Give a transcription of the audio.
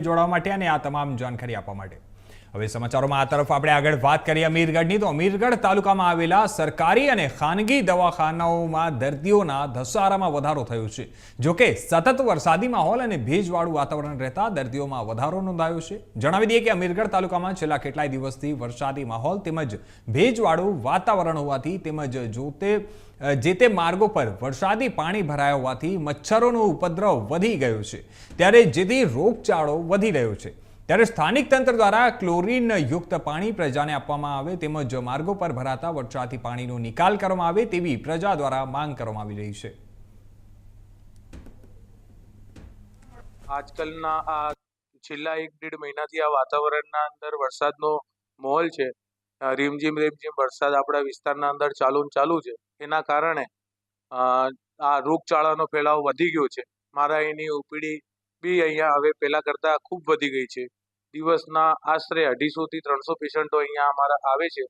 જોડાવા માટે અને આ તમામ જાણકારી આપવા માટે. હવે સમાચારોમાં આ તરફ આપણે આગળ વાત કરીએ અમીરગઢની. તો અમીરગઢ તાલુકામાં આવેલા સરકારી અને ખાનગી દવાખાનાઓમાં દર્દીઓના ધસારામાં વધારો થયો છે. જોકે સતત વરસાદી માહોલ અને ભેજવાળું વાતાવરણ રહેતા દર્દીઓમાં વધારો નોંધાયો છે. જણાવી દઈએ કે અમીરગઢ તાલુકામાં છેલ્લા કેટલાય દિવસથી વરસાદી માહોલ તેમજ ભેજવાળું વાતાવરણ હોવાથી તેમજ જોતે જે તે માર્ગો પર વરસાદી પાણી ભરાયા હોવાથી મચ્છરોનો ઉપદ્રવ વધી ગયો છે. ત્યારે જેથી રોગચાળો વધી રહ્યો છે. ત્યારે સ્થાનિક તંત્ર દ્વારા ક્લોરીન યુક્ત પાણી પ્રજાને આપવામાં આવે તેમજ માર્ગો પર ભરાતા વરસાદી પાણીનો નિકાલ કરવામાં આવે તેવી પ્રજા દ્વારા માંગ કરવામાં આવી રહી છે. આજકાલના આ છેલ્લા એક દેઢ મહિનાથી આ વાતાવરણના અંદર વરસાદનો માહોલ છે. રીમઝીમ રીમઝીમ વરસાદ આપણા વિસ્તારના અંદર ચાલુ ચાલુ છે. એના કારણે આ રોગચાળાનો ફેલાવો વધી ગયો છે. મારા એની ઓપીડી બી અહીંયા હવે પહેલાં કરતાં ખૂબ વધી ગઈ છે. દિવસના આશરે અઢીસોથી ત્રણસો પેશન્ટો અહીંયા અમારા આવે છે.